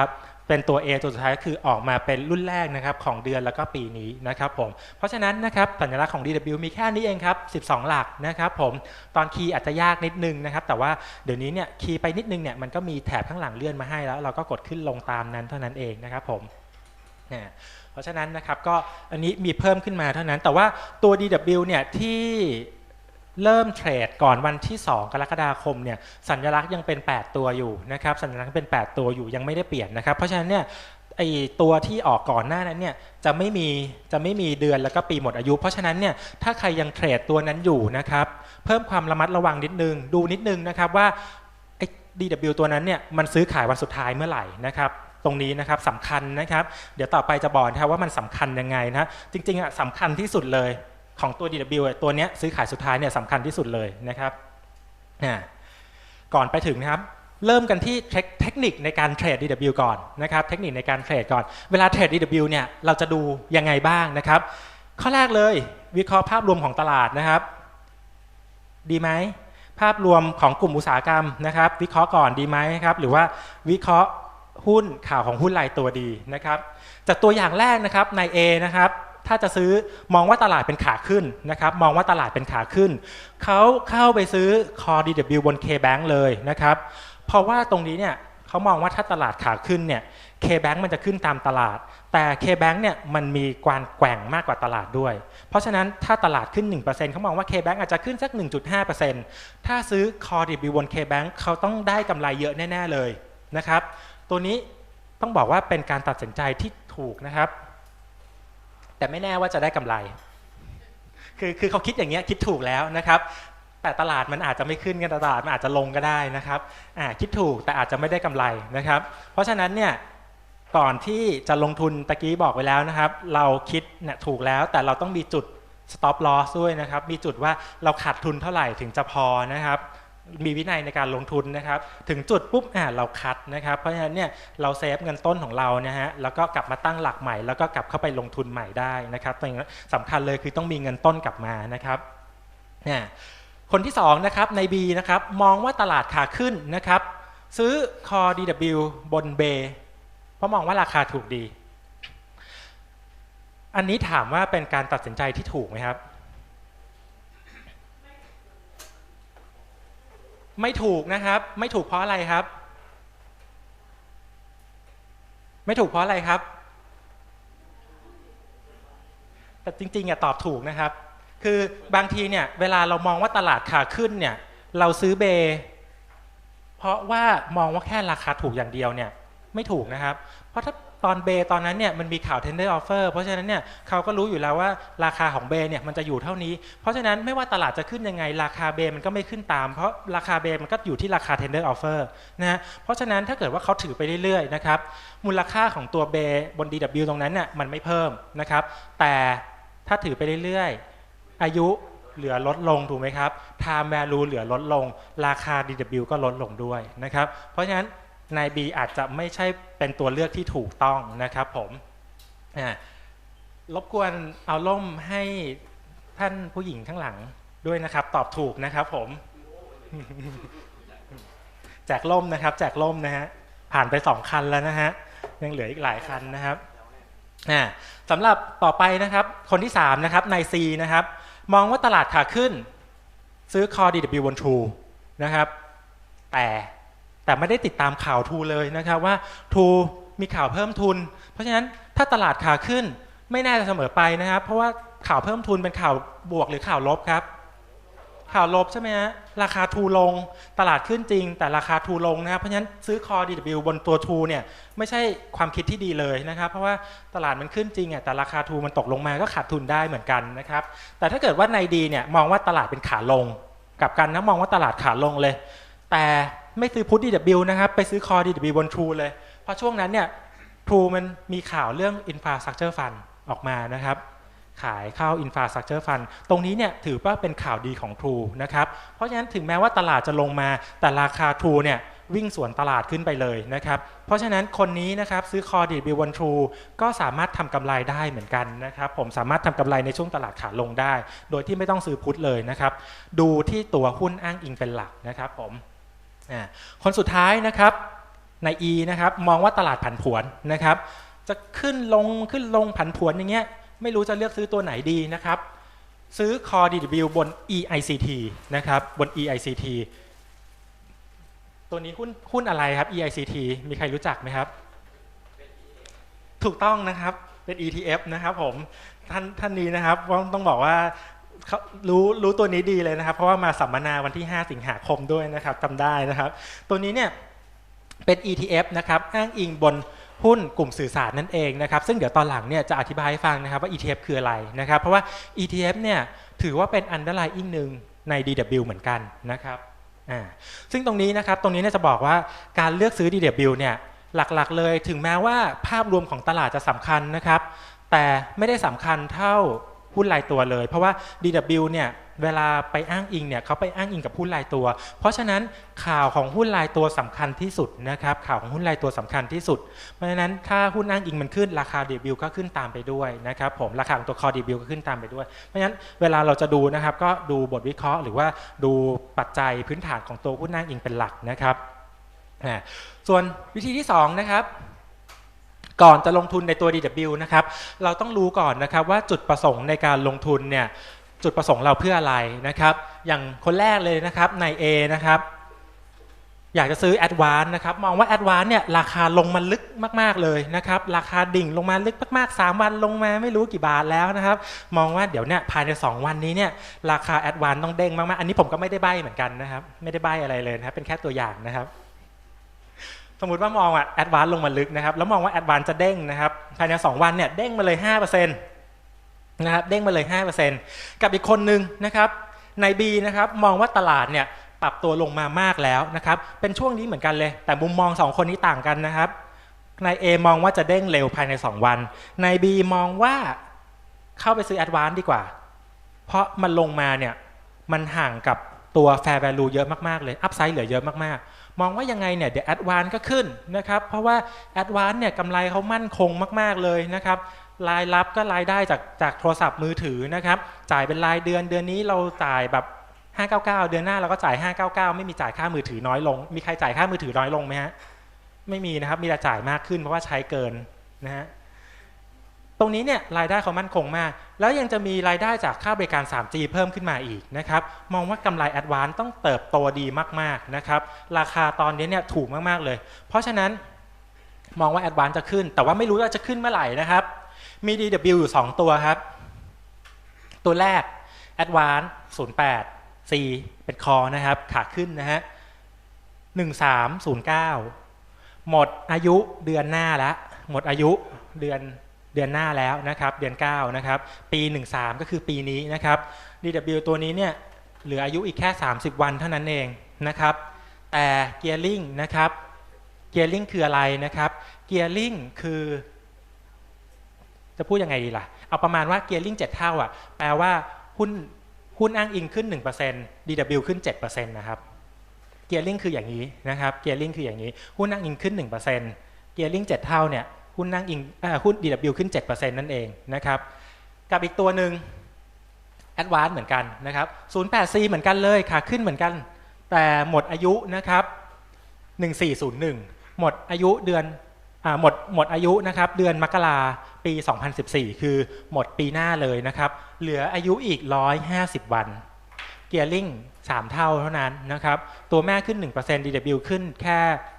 ครับเป็นตัว A ตัวสุดท้ายคือออกมาเป็นรุ่นแรกนะครับของเดือนแล้วก็ปีนี้นะครับผมเพราะฉะนั้นนะครับสัญลักษณ์ของ DW มีแค่นี้เองครับ 12 หลักนะครับผมตอนคีย์อาจจะยากนิดนึงนะครับแต่ว่าเดี๋ยวนี้เนี่ยคีย์ไปนิดนึงเนี่ยมันก็มีแถบข้างหลังเลื่อนมาให้แล้ว เราก็กดขึ้นลงตามนั้นเท่านั้นเองนะครับผมเนี่ยเพราะฉะนั้นนะครับก็อันนี้มีเพิ่มขึ้นมาเท่านั้น แต่ว่าตัว DW เนี่ยที่ เริ่มเทรดก่อนวันที่ 2 กรกฎาคมเนี่ยสัญลักษณ์ยังเป็น 8 ตัวอยู่นะครับสัญลักษณ์เป็น 8 ตัวอยู่ยังไม่ได้เปลี่ยนนะครับ เพราะฉะนั้นเนี่ยไอตัวที่ออกก่อนหน้านั้นเนี่ยจะไม่มีจะไม่มีเดือนแล้วก็ปีหมดอายุ เพราะฉะนั้นเนี่ยถ้าใครยังเทรดตัวนั้นอยู่นะครับเพิ่มความระมัดระวังนิดนึง ดูนิดนึงนะครับว่าไอ DW ตัวนั้นเนี่ยมันซื้อขายวันสุดท้ายเมื่อไหร่นะครับตรงนี้นะครับสำคัญนะครับ เดี๋ยวต่อไปจะบอกนะครับว่ามันสำคัญยังไงนะจริงๆอะสำคัญที่สุดเลย ของตัว DW ตัวเนี้ยซื้อขายสุดท้ายเนี่ยสำคัญที่สุดเลยนะครับก่อนไปถึงนะครับ เริ่มกันที่เทคเทคนิคในการเทรด DW ก่อนนะครับ เทคนิคในการเทรดก่อน เวลาเทรด DW เนี่ยเราจะดูยังไงบ้างนะครับ ข้อแรกเลยวิเคราะห์ภาพรวมของตลาดนะครับ ดีไหมภาพรวมของกลุ่มอุตสาหกรรมนะครับ วิเคราะห์ก่อนดีไหมครับหรือว่าวิเคราะห์หุ้นข่าวของหุ้นรายตัวดีนะครับ จากตัวอย่างแรกนะครับใน A นะครับ ถ้าจะซื้อมองว่าตลาดเป็นขาขึ้นนะครับ มองว่าตลาดเป็นขาขึ้น เขาเข้าไปซื้อ Core DW บน KBank เลยนะครับ เพราะว่าตรงนี้เนี่ยเขามองว่าถ้าตลาดขาขึ้นเนี่ย KBank มันจะขึ้นตามตลาด แต่ KBank เนี่ยมันมีการแกว่งมากกว่าตลาดด้วย เพราะฉะนั้นถ้าตลาดขึ้น 1%เขามองว่า KBank อาจจะขึ้นสัก 1.5%ถ้าซื้อ Core DW บน KBank เขาต้องได้กำไรเยอะแน่ ๆเลยนะครับ ตัวนี้ต้องบอกว่าเป็นการตัดสินใจที่ถูกนะครับ แต่ไม่แน่ว่าจะได้กำไร คือคือเขาคิดอย่างเงี้ยคิดถูกแล้วนะครับ แต่ตลาดมันอาจจะไม่ขึ้นกันตลาดมันอาจจะลงก็ได้นะครับอ่าคิดถูกแต่อาจจะไม่ได้กำไรนะครับ เพราะฉะนั้นเนี่ยก่อนที่จะลงทุนตะกี้บอกไว้แล้วนะครับ เราคิดเนี่ยถูกแล้วแต่เราต้องมีจุด stop loss ด้วยนะครับ มีจุดว่าเราขาดทุนเท่าไหร่ถึงจะพอนะครับ มีวินัยในการลงทุนนะครับ ถึงจุดปุ๊บอ่าเราคัดนะครับ เพราะฉะนั้นเนี่ยเราเซฟเงินต้นของเรานะฮะแล้วก็กลับมาตั้งหลักใหม่ แล้วก็กลับเข้าไปลงทุนใหม่ได้นะครับตรงนี้สำคัญเลยคือต้องมีเงินต้นกลับมานะครับเนี่ยคนที่สองนะครับใน B นะครับมองว่าตลาดขาขึ้นนะครับ ซื้อ Core DW บนเบเพราะมองว่าราคาถูกดี อันนี้ถามว่าเป็นการตัดสินใจที่ถูกไหมครับ ไม่ถูกนะครับ ไม่ถูกเพราะอะไรครับ ไม่ถูกเพราะอะไรครับ แต่จริงๆอะตอบถูกนะครับ คือบางทีเนี่ยเวลาเรามองว่าตลาดขาขึ้นเนี่ย เราซื้อเบ เพราะว่ามองว่าแค่ราคาถูกอย่างเดียวเนี่ย ไม่ถูกนะครับ เพราะถ้าตอนเบตอนนั้นเนี่ยมันมีข่าว tender offer เพราะฉะนั้นเนี่ยเขาก็รู้อยู่แล้วว่าราคาของเบเนี่ยมันจะอยู่เท่านี้ เพราะฉะนั้นไม่ว่าตลาดจะขึ้นยังไง ราคาเบมันก็ไม่ขึ้นตาม เพราะราคาเบมันก็อยู่ที่ราคา tender offer นะฮะเพราะฉะนั้นถ้าเกิดว่าเขาถือไปเรื่อยๆนะครับมูลค่าของตัวเบบน DW ตรงนั้นเนี่ยมันไม่เพิ่มนะครับ แต่ถ้าถือไปเรื่อยๆ อายุเหลือลดลงถูกไหมครับ time value เหลือลดลง ราคา DW ก็ลดลงด้วยนะครับ เพราะฉะนั้น นาย B อาจจะไม่ใช่เป็นตัวเลือกที่ถูกต้องนะครับผมรบกวนเอาล่มให้ท่านผู้หญิงข้างหลังด้วยนะครับ ตอบถูกนะครับผม แจกล่มนะครับ แจกล่มนะฮะผ่านไปสองคันแล้วนะฮะยังเหลืออีกหลายคันนะครับสำหรับต่อไปนะครับ คนที่สามนะครับนาย C นะครับ มองว่าตลาดขาขึ้น ซื้อ Core DW บน True นะครับ แต่ แต่ไม่ได้ติดตามข่าว True เลยนะครับว่า True มีข่าวเพิ่มทุน เพราะฉะนั้นถ้าตลาดขาขึ้นไม่น่าจะเสมอไปนะครับ เพราะว่าข่าวเพิ่มทุนเป็นข่าวบวกหรือข่าวลบครับ ข่าวลบใช่ไหมฮะราคาทูลง ตลาดขึ้นจริง แต่ราคาทูลงนะครับเพราะฉะนั้นซื้อ Core DW บนตัวทูเนี่ยไม่ใช่ความคิดที่ดีเลยนะครับ เพราะว่าตลาดมันขึ้นจริงอะแต่ราคาทูมันตกลงมาก็ขาดทุนได้เหมือนกันนะครับแต่ถ้าเกิดว่าในดีเนี่ยมองว่าตลาดเป็นขาลงกับกันนะมองว่าตลาดขาลงเลย แต่ไม่ซื้อพุทธ DW นะครับ ไปซื้อ Core DW บน True เลย เพราะช่วงนั้นเนี่ย True มันมีข่าวเรื่อง Infrastructure Fund ออกมานะครับ ขายเข้า Infrastructure Fund ตรงนี้เนี่ยถือว่าเป็นข่าวดีของ True นะครับ เพราะฉะนั้นถึงแม้ว่าตลาดจะลงมาแต่ราคา True เนี่ยวิ่งสวนตลาดขึ้นไปเลยนะครับ เพราะฉะนั้นคนนี้นะครับซื้อ Core DW บน True ก็สามารถทำกำไรได้เหมือนกันนะครับ ผมสามารถทำกำไรในช่วงตลาดขาลงได้ โดยที่ไม่ต้องซื้อพุทเลยนะครับ ดูที่ตัวหุ้นอ้างอิงเป็นหลักนะครับผม คนสุดท้ายนะครับใน E นะครับมองว่าตลาดผันผวนนะครับ จะขึ้นลงขึ้นลงผันผวนอย่างเงี้ยไม่รู้จะเลือกซื้อตัวไหนดีนะครับ ซื้อ Core DW บน EICT นะครับบน EICT ตัวนี้หุ้นหุ้นอะไรครับ EICT มีใครรู้จักไหมครับ ถูกต้องนะครับเป็น ETF นะครับผมท่านท่านนี้นะครับต้องบอกว่าเขา รู้รู้ตัวนี้ดีเลยนะครับ เพราะว่ามาสัมมนาวันที่ 5 สิงหาคมด้วยนะครับจำได้นะครับ ตัวนี้เนี่ยเป็น ETF นะครับอ้างอิงบนหุ้นกลุ่มสื่อสารนั่นเองนะครับ ซึ่งเดี๋ยวตอนหลังเนี่ยจะอธิบายให้ฟังนะครับว่า ETF คืออะไรนะครับ เพราะว่า ETF เนี่ยถือว่าเป็น underlying หนึ่งใน DW เหมือนกันนะครับอ่าซึ่งตรงนี้นะครับตรงนี้เนี่ยจะบอกว่าการเลือกซื้อ DW เนี่ยหลักๆเลยถึงแม้ว่าภาพรวมของตลาดจะสำคัญนะครับ แต่ไม่ได้สำคัญเท่า หุ้นรายตัวเลย เพราะว่า DW เนี่ยเวลาไปอ้างอิงเนี่ยเขาไปอ้างอิงกับหุ้นรายตัว เพราะฉะนั้นข่าวของหุ้นรายตัวสำคัญที่สุดนะครับข่าวของหุ้นรายตัวสำคัญที่สุด เพราะฉะนั้นถ้าหุ้นอ้างอิงมันขึ้นราคา DW ก็ขึ้นตามไปด้วยนะครับผมราคาของตัวคอ DW ก็ขึ้นตามไปด้วย เพราะฉะนั้นเวลาเราจะดูนะครับก็ดูบทวิเคราะห์ หรือว่าดูปัจจัยพื้นฐานของตัวหุ้นอ้างอิงเป็นหลักนะครับส่วนวิธีที่2นะครับ ก่อนจะลงทุนในตัว DW นะครับ เราต้องรู้ก่อนนะครับว่าจุดประสงค์ในการลงทุนเนี่ยจุดประสงค์เราเพื่ออะไรนะครับ อย่างคนแรกเลยนะครับใน A นะครับอยากจะซื้อ a d v a n c e นะครับมองว่า a d v a n c e เนี่ยราคาลงมาลึกมาก ๆ เลยนะครับ ราคาดิ่งลงมาลึกมาก ๆ 3 วันลงมาไม่รู้กี่บาทแล้วนะครับ มองว่าเดี๋ยวเนี่ยภายใน 2 วันนี้เนี่ยราคา a d v a n c e ต้องเด้งมาก ๆ อันนี้ผมก็ไม่ได้ใบเหมือนกันนะครับ ไม่ได้ใบอะไรเลยนะครับเป็นแค่ตัวอย่างนะครับ มมติว่ามองอะแอดวานลงมาลึกนะครับแล้วมองว่าแอดวานจะเด้งนะครับภายใน 2 วันเนี่ยเด้งมาเลย5%นะครับเด้งมาเลย 5%กับอีกคนนึงนะครับใน B นะครับมองว่าตลาดเนี่ยปรับตัวลงมามากแล้วนะครับเป็นช่วงนี้เหมือนกันเลย แต่มุมมอง 2 คนนี้ต่างกันนะครับใน A มองว่าจะเด้งเร็วภายใน 2 วันใน B มองว่าเข้าไปซื้อแอดวานดีกว่า เพราะมันลงมาเนี่ยมันห่างกับตัว fair value เยอะมาก ๆ เลย อัพไซด์เหลือเยอะมาก ๆ มองว่ายังไงเนี่ยเดี๋ยวแอดวานก็ขึ้นนะครับ เพราะว่าแอดวานเนี่ยกำไรเขามั่นคงมาก ๆเลยนะครับรายรับก็รายได้จากจากโทรศัพท์มือถือนะครับ จ่ายเป็นรายเดือนเดือนนี้เราจ่ายแบบ 599 เดือนหน้าเราก็จ่าย 599 ไม่มีจ่ายค่ามือถือน้อยลง มีใครจ่ายค่ามือถือน้อยลงไหมฮะไม่มีนะครับมีแต่จ่ายมากขึ้นเพราะว่าใช้เกินนะฮะ ตรงนี้เนี่ยรายได้เขามั่นคงมาก แล้วยังจะมีรายได้จากค่าบริการ 3G เพิ่มขึ้นมาอีกนะครับ มองว่ากำไรแอดวานต้องเติบโตดีมากๆนะครับ ราคาตอนนี้เนี่ยถูกมากๆเลย เพราะฉะนั้นมองว่าแอดวานจะขึ้น แต่ว่าไม่รู้ว่าจะขึ้นเมื่อไหร่นะครับ มี DW อยู่ 2 ตัวครับ ตัวแรก Advance 08 C เป็นคอนะครับ ขาขึ้นนะฮะ 1309 หมดอายุเดือนหน้าแล้ว หมดอายุเดือน เดือนหน้าแล้วนะครับ เดือน 9 นะครับ ปี 13 ก็คือปีนี้นะครับ DW ตัวนี้เนี่ยเหลืออายุอีกแค่ 30 วันเท่านั้นเองนะครับ แต่เกียร์ลิงนะครับ เกียร์ลิงคืออะไรนะครับ เกียร์ลิงคือ จะพูดยังไงดีล่ะ เอาประมาณว่าเกียร์ลิง7เท่าอะ แปลว่าหุ้นหุ้นอ้างอิงขึ้น 1% DW ขึ้น 7%นะครับ เกียร์ลิงคืออย่างนี้นะครับ เกียร์ลิงคืออย่างนี้ หุ้นอ้างอิงขึ้น 1%เกียร์ลิง7เท่าเนี่ย หุ้นนั่งอิงหุ้น DW ขึ้น 7%นั่นเองนะครับ กับอีกตัวหนึ่ง Advance เหมือนกันนะครับ 08C เหมือนกันเลยขาขึ้นเหมือนกัน แต่หมดอายุนะครับ 1401 หมดอายุเดือนหมดหมดอายุนะครับ เดือนมกราปี 2014 คือหมดปีหน้าเลยนะครับ เหลืออายุอีก 150 วันเกียร์ลิง3 เท่าเท่านั้นนะครับ ตัวแม่ขึ้น 1% DW ขึ้นแค่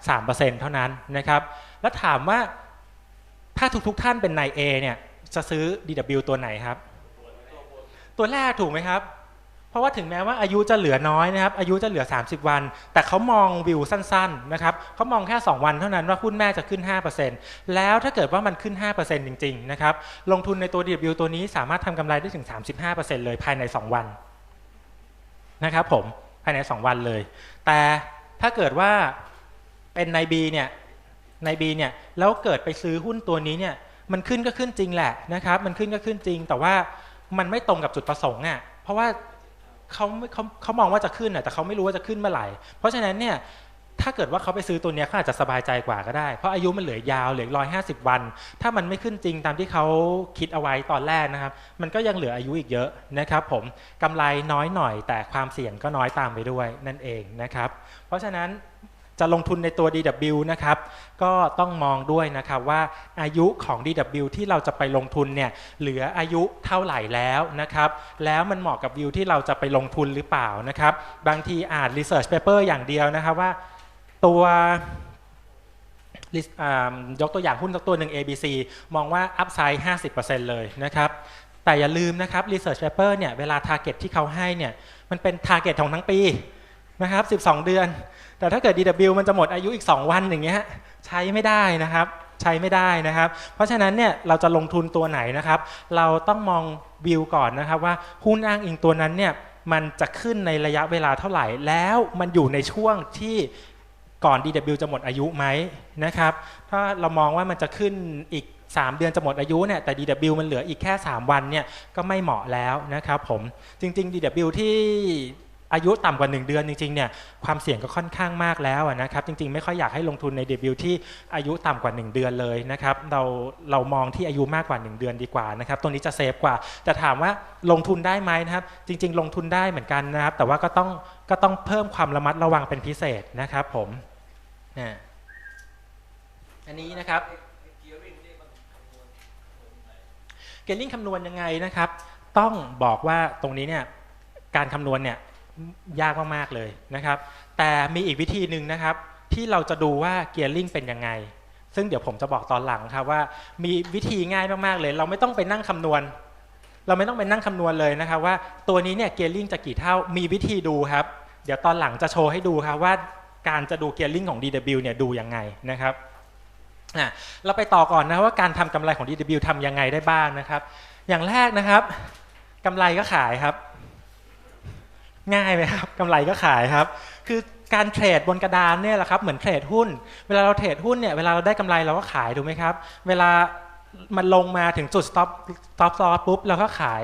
3%เท่านั้นนะครับ แล้วถามว่า ถ้าทุกๆทท่านเป็นนาย A เนี่ยจะซื้อ DW ตัวไหนครับ ตัวแรกถูกไหมครับ เพราะว่าถึงแม้ว่าอายุจะเหลือน้อยนะครับ อายุจะเหลือ 30 วัน แต่เขามองวิวสั้นๆนะครับเขามองแค่ 2 วันเท่านั้นว่าหุ้นแม่จะขึ้น 5%แล้วถ้าเกิดว่ามันขึ้น 5%จริงๆนะครับลงทุนในตัว DW ตัวนี้สามารถทำกำไรได้ถึง 35%เลยภายใน 2 วันนะครับผมภายใน 2 วันเลย แต่ถ้าเกิดว่าเป็นนาย B เนี่ย ใน B เนี่ยแล้วเกิดไปซื้อหุ้นตัวนี้เนี่ยมันขึ้นก็ขึ้นจริงแหละนะครับ มันขึ้นก็ขึ้นจริง แต่ว่ามันไม่ตรงกับจุดประสงค์อะเพราะว่าเขาเขาเขามองว่าจะขึ้นอะแต่เขาไม่รู้ว่าจะขึ้นเมื่อไหร่ เพราะฉะนั้นเนี่ยถ้าเกิดว่าเขาไปซื้อตัวนี้เขาอาจจะสบายใจกว่าก็ได้ เพราะอายุมันเหลือยาวเหลือร้อยห้าสิบวัน ถ้ามันไม่ขึ้นจริงตามที่เขาคิดเอาไว้ตอนแรกนะครับ มันก็ยังเหลืออายุอีกเยอะนะครับ ผมกำไรน้อยหน่อย แต่ความเสี่ยงก็น้อยตามไปด้วยนั่นเองนะครับ เพราะฉะนั้น จะลงทุนในตัว DW นะครับ ก็ต้องมองด้วยนะครับว่าอายุของ DW ที่เราจะไปลงทุนเนี่ยเหลืออายุเท่าไหร่แล้วนะครับ แล้วมันเหมาะกับวิวที่เราจะไปลงทุนหรือเปล่านะครับ บางทีอ่าน research paper อย่างเดียวนะครับว่าตัวยกตัวอย่างหุ้นตัวหนึ่ง ABC มองว่า upside 50%เลยนะครับ แต่อย่าลืมนะครับ research paper เนี่ยเวลา target ที่เขาให้เนี่ยมันเป็น target ของทั้งปี นะครับ 12 เดือน แต่ถ้าเกิด DW มันจะหมดอายุอีก 2 วันอย่างเงี้ยใช้ไม่ได้นะครับใช้ไม่ได้นะครับ เพราะฉะนั้นเนี่ยเราจะลงทุนตัวไหนนะครับ เราต้องมองวิวก่อนนะครับว่าหุ้นอ้างอิงตัวนั้นเนี่ยมันจะขึ้นในระยะเวลาเท่าไหร่ แล้วมันอยู่ในช่วงที่ก่อน DW จะหมดอายุไหมนะครับ ถ้าเรามองว่ามันจะขึ้นอีก 3 เดือนจะหมดอายุเนี่ยแต่ DW มันเหลืออีกแค่ 3 วันเนี่ยก็ไม่เหมาะแล้วนะครับผมจริง ๆ DW ที่ อายุต่ำกว่า 1 เดือนจริงๆเนี่ยความเสี่ยงก็ค่อนข้างมากแล้วนะครับจริงๆ ไม่ค่อยอยากให้ลงทุนในเดบิวที่อายุต่ำกว่า 1 เดือนเลยนะครับเราเรามองที่อายุมากกว่า 1 เดือนดีกว่านะครับตรงนี้จะเซฟกว่า แต่ถามว่าลงทุนได้ไหมนะครับจริง ๆ ลงทุนได้เหมือนกันนะครับแต่ว่าก็ต้องก็ต้องเพิ่มความระมัดระวังเป็นพิเศษนะครับผมอันนี้นะครับเกลลิงคำนวณยังไงนะครับ ต้องบอกว่าตรงนี้เนี่ยการคำนวณเนี่ย ยากมากๆเลยนะครับ แต่มีอีกวิธีหนึ่งนะครับ ที่เราจะดูว่าเกียร์ลิงเป็นยังไง ซึ่งเดี๋ยวผมจะบอกตอนหลังครับว่ามีวิธีง่ายมากๆเลย เราไม่ต้องไปนั่งคำนวณ เราไม่ต้องไปนั่งคำนวณเลยนะครับว่าตัวนี้เนี่ยเกียร์ลิงจะกี่เท่ามีวิธีดูครับ เดี๋ยวตอนหลังจะโชว์ให้ดูครับว่าการจะดูเกียร์ลิงของ DW เนี่ยดูยังไงนะครับเราไปต่อก่อนนะว่าการทำกำไรของ DW ทำยังไงได้บ้างนะครับ อย่างแรกนะครับกำไรก็ขายครับ ง่ายไหมครับกำไรก็ขายครับ คือการเทรดบนกระดานเนี่ยแหละครับเหมือนเทรดหุ้น เวลาเราเทรดหุ้นเนี่ยเวลาเราได้กำไรเราก็ขายถูกไหมครับ เวลามันลงมาถึงจุด stop stop loss ปุ๊บเราก็ขาย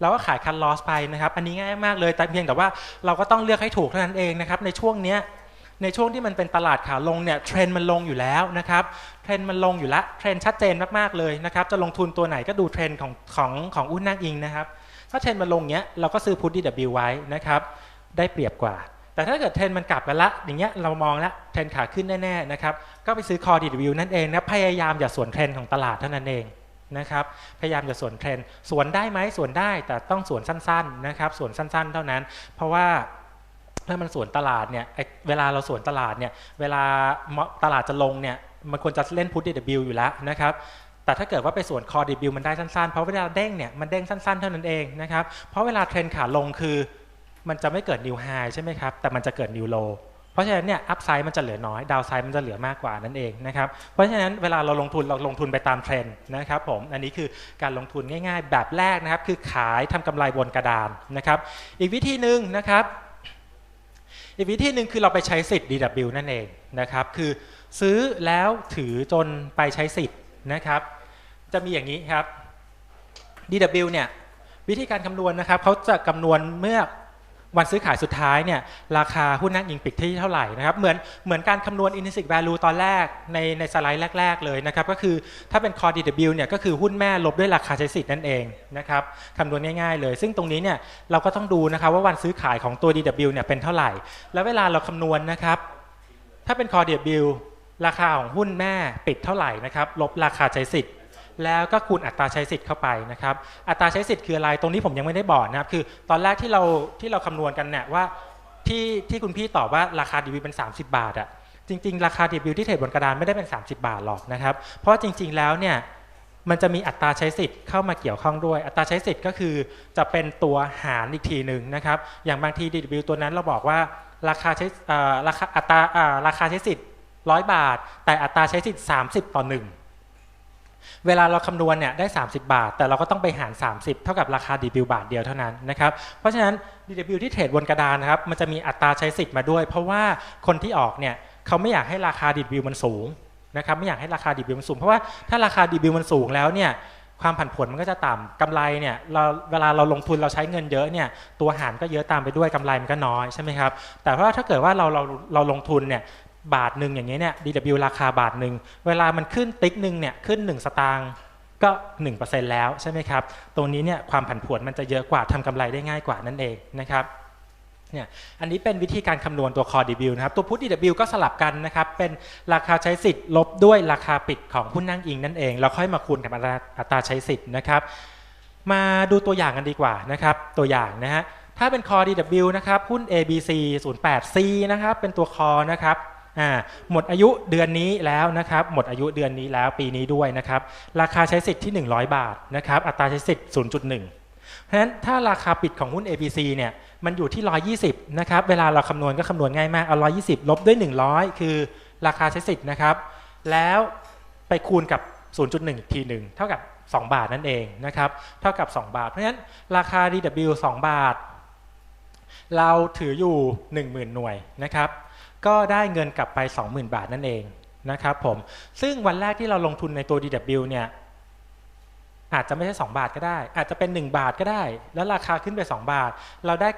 เราก็ขายคันลอสไปนะครับ อันนี้ง่ายมากเลยแต่เพียงแต่ว่าเราก็ต้องเลือกให้ถูกเท่านั้นเองนะครับ ในช่วงเนี้ยในช่วงที่มันเป็นตลาดขาลงเนี่ยเทรนมันลงอยู่แล้วนะครับเทรนมันลงอยู่แล้วเทรนชัดเจนมากๆเลยนะครับจะลงทุนตัวไหนก็ดูเทรนของของของอุ้นนั่งอิงนะครับ ถ้าเทรนมันลงเงี้ยเราก็ซื้อพุทดีดับบิไว้นะครับ ได้เปรียบกว่า แต่ถ้าเกิดเทรนมันกลับกันละ อย่างเงี้ยเรามองแล้วเทรนขาขึ้นแน่ๆนะครับ ก็ไปซื้อคอดีดับบินั่นเองนะ พยายามอย่าสวนเทรนของตลาดเท่านั้นเองนะครับ พยายามอย่าสวนเทรนสวนได้ไหมสวนได้ แต่ต้องสวนสั้นๆนะครับ สวนสั้นๆ เท่านั้น เพราะว่าถ้ามันสวนตลาดเนี่ย เวลาเราสวนตลาดเนี่ย เวลาตลาดจะลงเนี่ย มันควรจะเล่นพุทดีดบบิอยู่แล้วนะครับ แต่ถ้าเกิดว่าไปส่วนคอดีบิวมันได้สั้นๆ เพราะเวลาเด้งเนี่ยมันเด้งสั้นๆ เท่านั้นเองนะครับ เพราะเวลาเทรนขาลงคือ มันจะไม่เกิดนิวไฮใช่ไหมครับ แต่มันจะเกิดนิวโลเพราะฉะนั้นเนี่ยอัพไซด์มันจะเหลือน้อย ดาวไซด์มันจะเหลือมากกว่านั่นเองนะครับ เพราะฉะนั้นเวลาเราลงทุนเราลงทุนไปตามเทรนด์นะครับผม อันนี้คือการลงทุนง่าย ๆ แบบแรกนะครับ คือขายทำกำไรบนกระดานนะครับ อีกวิธีหนึ่งนะครับ อีกวิธีหนึ่งคือเราไปใช้สิทธิ์ DW นั่นเองนะครับ คือซื้อแล้วถือจนไปใช้สิทธิ์ นะครับ จะมีอย่างนี้ครับ DW เนี่ยวิธีการคำนวณนะครับเขาจะคำนวณเมื่อวันซื้อขายสุดท้ายเนี่ยราคาหุ้นนั่งอิงปิดที่เท่าไหร่นะครับเหมือนเหมือนการคำนวณ intrinsic value ตอนแรกในในสไลด์แรก ๆ เลยนะครับก็คือถ้าเป็น core DW เนี่ยก็คือหุ้นแม่ลบด้วยราคาใช้สิทธิ์นั่นเองนะครับคำนวณง่ายๆเลย ซึ่งตรงนี้เนี่ยเราก็ต้องดูนะครับว่าวันซื้อขายของตัว DW เนี่ยเป็นเท่าไหร่ แล้วเวลาเราคำนวณนะครับถ้าเป็น core DW ราคาของหุ้นแม่ปิดเท่าไหร่นะครับ ลบราคาใช้สิทธิ์แล้วก็คูณอัตราใช้สิทธิ์เข้าไปนะครับ อัตราใช้สิทธิ์คืออะไร ตรงนี้ผมยังไม่ได้บอกนะครับ คือตอนแรกที่เราที่เราคำนวณกันเนี่ยว่าที่ที่คุณพี่ตอบว่าราคาดีวิวเป็น 30 บาทอะจริง ๆ ราคาดีวิวที่เทรดบนกระดานไม่ได้เป็น 30 บาทหรอกนะครับ เพราะจริง ๆ แล้วเนี่ยมันจะมีอัตราใช้สิทธิ์เข้ามาเกี่ยวข้องด้วย อัตราใช้สิทธิ์ก็คือจะเป็นตัวหารอีกทีหนึ่งนะครับ อย่างบางที DW ตัวนั้นเราบอกว่าราคาใช้ราคาอัตราราคาใช้สิทธิ์ ร้อยบาท แต่อัตราใช้สิทธิ์30ต่อ1เวลาเราคำนวณเนี่ยได้ 30 บาท แต่เราก็ต้องไปหาร 30 เท่ากับราคาดีบิวบาทเดียวเท่านั้นนะครับเพราะฉะนั้น DW ที่เทรดบนกระดานนะครับมันจะมีอัตราใช้สิทธิ์มาด้วย เพราะว่าคนที่ออกเนี่ยเขาไม่อยากให้ราคาดีบิวมันสูงนะครับไม่อยากให้ราคาดีบิวมันสูง เพราะว่าถ้าราคาดีบิวมันสูงแล้วเนี่ยความผันผวนมันก็จะต่ำกำไรเนี่ยเราเวลาเราลงทุนเราใช้เงินเยอะเนี่ยตัวหารก็เยอะตามไปด้วยกำไรมันก็น้อยใช่ไหมครับแต่ว่าถ้าเกิดว่าเราเราเราลงทุนเนี่ย บาทหนึ่งอย่างเงี้ยเนี่ย DW ราคาบาทหนึ่งเวลามันขึ้นติ๊กหนึ่งเนี่ยขึ้น 1 สตางค์ก็ 1%แล้วใช่ไหมครับตรงนี้เนี่ยความผันผวนมันจะเยอะกว่าทำกำไรได้ง่ายกว่านั่นเองนะครับเนี่ยอันนี้เป็นวิธีการคำนวณตัว core DW นะครับ ตัว put DW ก็สลับกันนะครับ เป็นราคาใช้สิทธิ์ลบด้วยราคาปิดของหุ้นนั่งอิงนั่นเอง แล้วค่อยมาคูณกับอัตราอัตราใช้สิทธิ์นะครับ มาดูตัวอย่างกันดีกว่านะครับ ตัวอย่างนะฮะ ถ้าเป็น core DW นะครับ หุ้น ABC 08C นะครับ เป็นตัว core นะครับ หมดอายุเดือนนี้แล้วนะครับหมดอายุเดือนนี้แล้วปีนี้ด้วยนะครับราคาใช้สิทธิ์ที่ 100 บาทนะครับอัตราใช้สิทธิ์ 0.1 เพราะฉะนั้นถ้าราคาปิดของหุ้น ABC เนี่ยมันอยู่ที่ 120นะครับเวลาเราคำนวณก็คำนวณง่ายมากเอา 120 ลบด้วย 100 คือราคาใช้สิทธิ์นะครับแล้วไปคูณกับ 0.1 อีกทีหนึ่งเท่ากับ 2 บาทนั่นเองนะครับเท่ากับ 2 บาท เพราะฉะนั้นราคา DW 2 บาท เราถืออยู่ 10,000 หน่วยนะครับ ก็ได้เงินกลับไป 20,000 บาทนั่นเองนะครับผมซึ่งวันแรกที่เราลงทุนในตัว DW เนี่ยอาจจะไม่ใช่ 2 บาทก็ได้ อาจจะเป็น 1 บาทก็ได้ แล้วราคาขึ้นไป 2 บาท เราได้